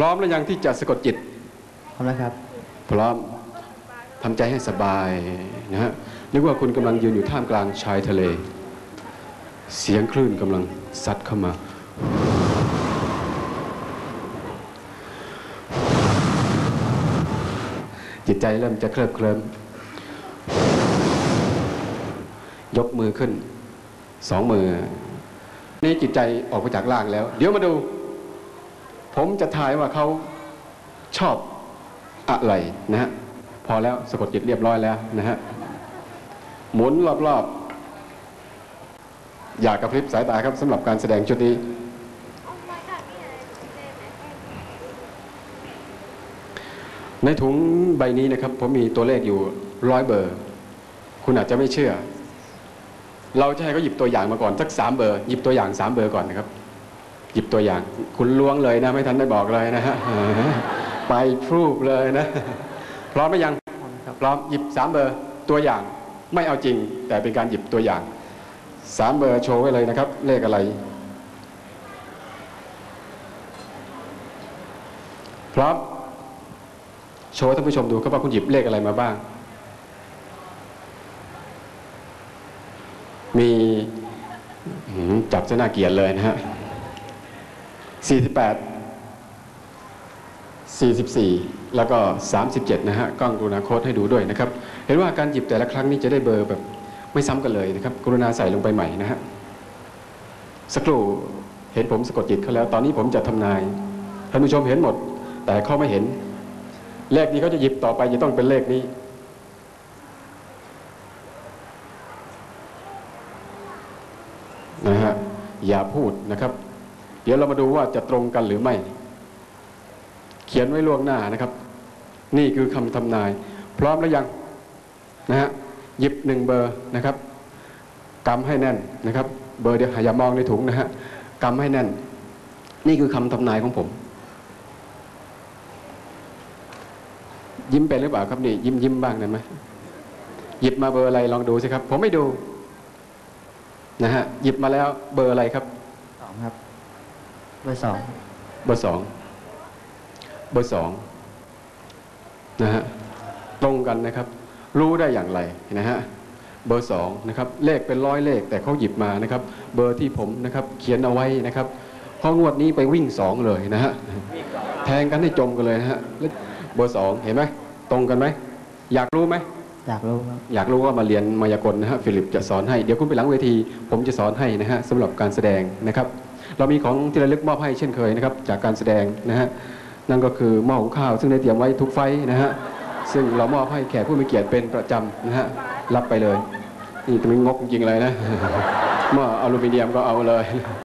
พร้อมแล้วยังที่จะสะกดจิต พร้อมแล้วครับ พร้อมทำใจให้สบายนะฮะนึกว่าคุณกำลังยืนอยู่ท่ามกลางชายทะเล เสียงคลื่นกำลังซัดเข้ามา จิตใจเริ่มจะเคลิบเคลิ้มยกมือขึ้นสองมือ นี่จิตใจออกมาจากล่างแล้ว เดี๋ยวมาดู ผมจะทายว่าเขาชอบอะไรนะฮะพอแล้วสะกดจิตเรียบร้อยแล้วนะฮะหมุนรอบๆ อยากกระพริบสายตาครับสำหรับการแสดงชุดนี้ในถุงใบนี้นะครับ ผมมีตัวเลขอยู่ร้อยเบอร์ คุณอาจจะไม่เชื่อ เราจะให้เขาหยิบตัวอย่างมาก่อนสักสามเบอร์หยิบตัวอย่างสามเบอร์ก่อนนะครับ หยิบตัวอย่างคุณล้วงเลยนะ ไม่ทันได้บอกเลยนะฮะไปพรูปเลยนะ พร้อมไหมยังพร้อมหยิบสามเบอร์ตัวอย่างไม่เอาจริง แต่เป็นการหยิบตัวอย่างสามเบอร์โชว์ไว้เลยนะครับ เลขอะไร พร้อมโชว์ให้ท่านผู้ชมดูครับว่าคุณหยิบเลขอะไรมาบ้าง มีหืมจับจะน่าเกลียดเลยนะฮะ สี่สิบแปด44 แล้วก็ 37 นะฮะกล้องกรุณาโค้ดให้ดูด้วยนะครับ เห็นว่าการหยิบแต่ละครั้งนี้จะได้เบอร์แบบไม่ซ้ำกันเลยนะครับ กรุณาใส่ลงไปใหม่นะฮะสักครู่เห็นผมสะกดจิตเขาแล้ว ตอนนี้ผมจะทำนายท่านผู้ชมเห็นหมด แต่เขาไม่เห็น เลขนี้เขาจะหยิบต่อไปจะต้องเป็นเลขนี้นะฮะอย่าพูดนะครับ ดี๋ยวเรามาดูว่าจะตรงกันหรือไม่ เขียนไว้ล่วงหน้านะครับ นี่คือคำทำนาย พร้อมแล้วยังนะฮะหยิบหนึ่งเบอร์นะครับกำให้แน่นนะครับ เบอร์เดียวอย่ามองในถุงนะฮะกำให้แน่น นี่คือคำทำนายของผม ยิ้มเป็นหรือเปล่าครับนี่ยิ้มยิ้มบ้างได้ไหมหยิบมาเบอร์อะไรลองดูสิครับ ผมไม่ดูนะฮะหยิบมาแล้วเบอร์อะไรครับสองครับ เบอร์สองเบอร์สองเบอร์สองนะฮะตรงกันนะครับ รู้ได้อย่างไรนะฮะเบอร์สองนะครับเลขเป็นร้อยเลขแต่เขาหยิบมานะครับ เบอร์ที่ผมนะครับเขียนเอาไว้นะครับพองวดนี้ไปวิ่งสองเลยนะฮะแทงกันให้จมกันเลยนะฮะแล้วเบอร์สองเห็นไหมตรงกันไหมอยากรู้ไหมอยากรู้ครับอยากรู้ว่ามาเรียนมายากลนะฮะฟิลิปจะสอนให้ เดี๋ยวคุณไปหลังเวที ผมจะสอนให้นะฮะสำหรับการแสดงนะครับ เรามีของที่ระลึกมอบให้เช่นเคยนะครับจากการแสดงนะฮะนั่นก็คือหม้อหุงข้าว ซึ่งได้เตรียมไว้ทุกไฟนะฮะซึ่งเรามอบให้แขกผู้มีเกียรติเป็นประจำนะฮะรับไปเลยนี่ตรงนี้งกจริงเลยนะหม้ออลูมิเนียมก็เอาเลย